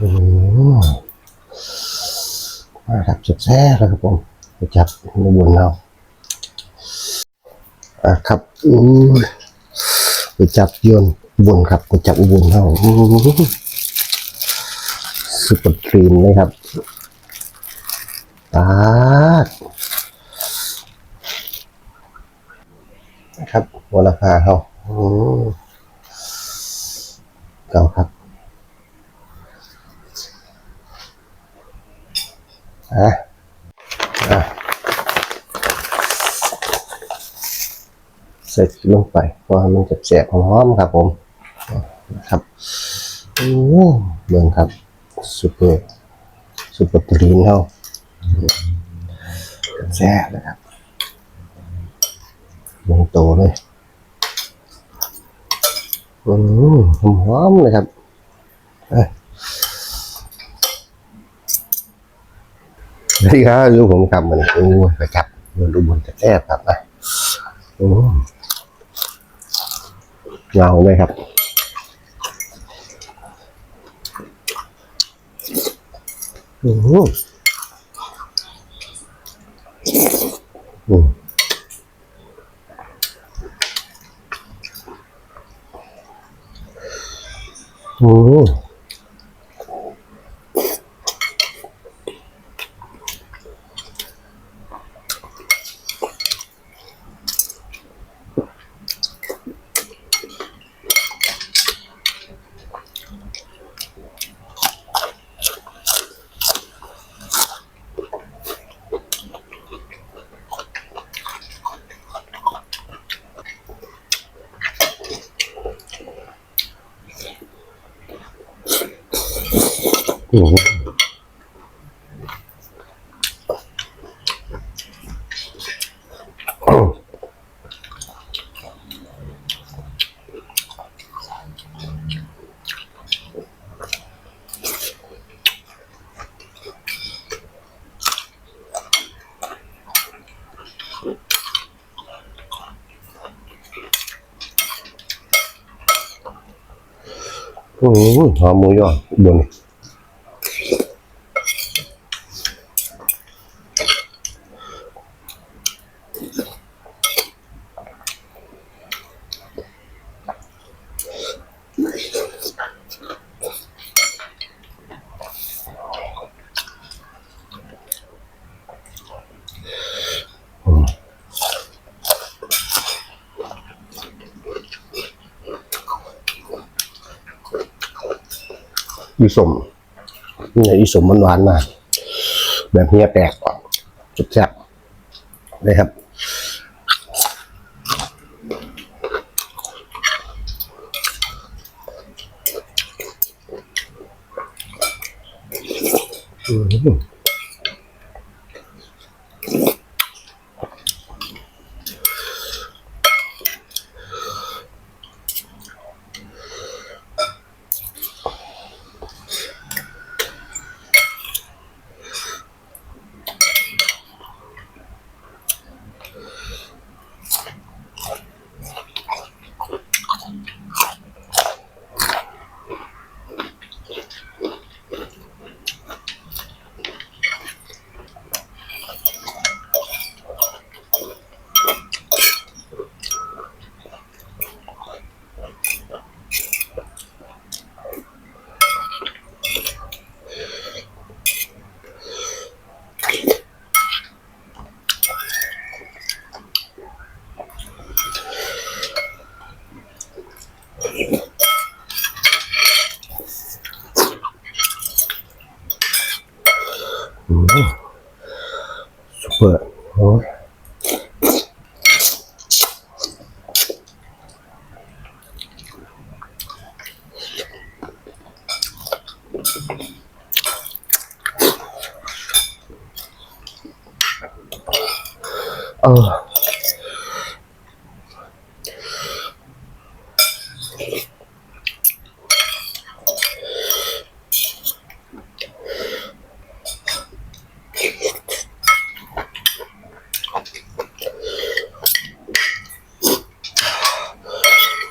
อืมมาครับจุดแซ่แล้วครับผมไปจับในบนเราอะครับอืมไปจับยนบนครับไปจับอุบลเราอืมสุดตรีนเลยครับตาดนะครับวรภาเขาอืมเก่าครับ อะอะใส่ลงไปเพราะมันจะแสบหอมครับผมนะครับโอ้เบิ่งครับซุปเปอร์ซุปเปอร์ตรีนเขาแซ่บนะครับลงโตเลยอืมหอมเลยครับเอ้ยนี่ครับลูกผมกำมันโอ้ยไปจับมันดูบนจะแทบครับนะโอ้ เงาไหมครับโอ้โหอืม 오. Ừ, hả mùi rồi, buồn อีสมนี่อีสมมันหวานมาก แบบเฮียแตกจุดแซ่บเลยครับ 主人。But, Oh. Uh.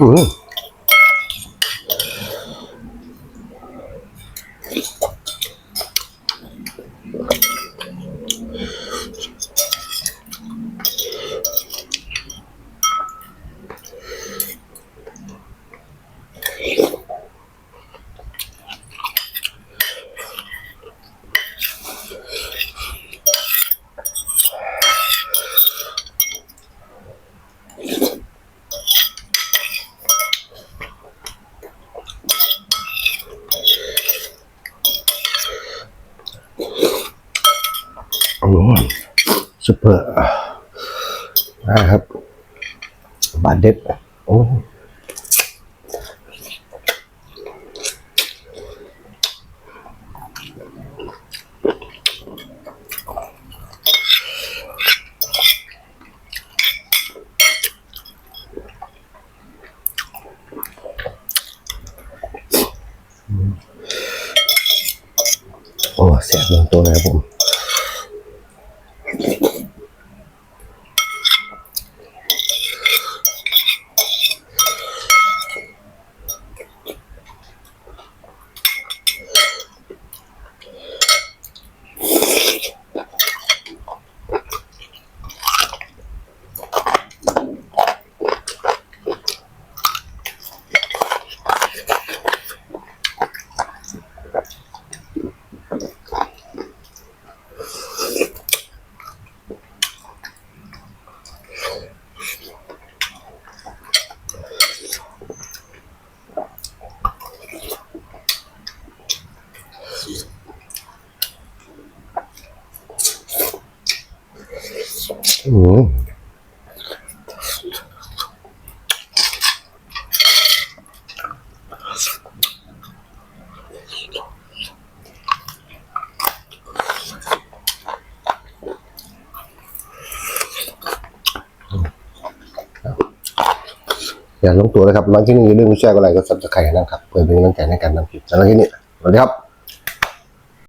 Mm. ร์โอ้ยเอออืม มซุปเปอร์นะครับ บาดเด็ดโอ้โอ้แสบลงตัวเลยครับผม อืมอย่าลงตัวนะครับหลังที่นี้อย่าลืมแชร์กดไลค์กดซับสไครต์นะครับเพื่อเป็นกำลังใจในการนำคลิปสำหรับที่นี้สวัสดีครับ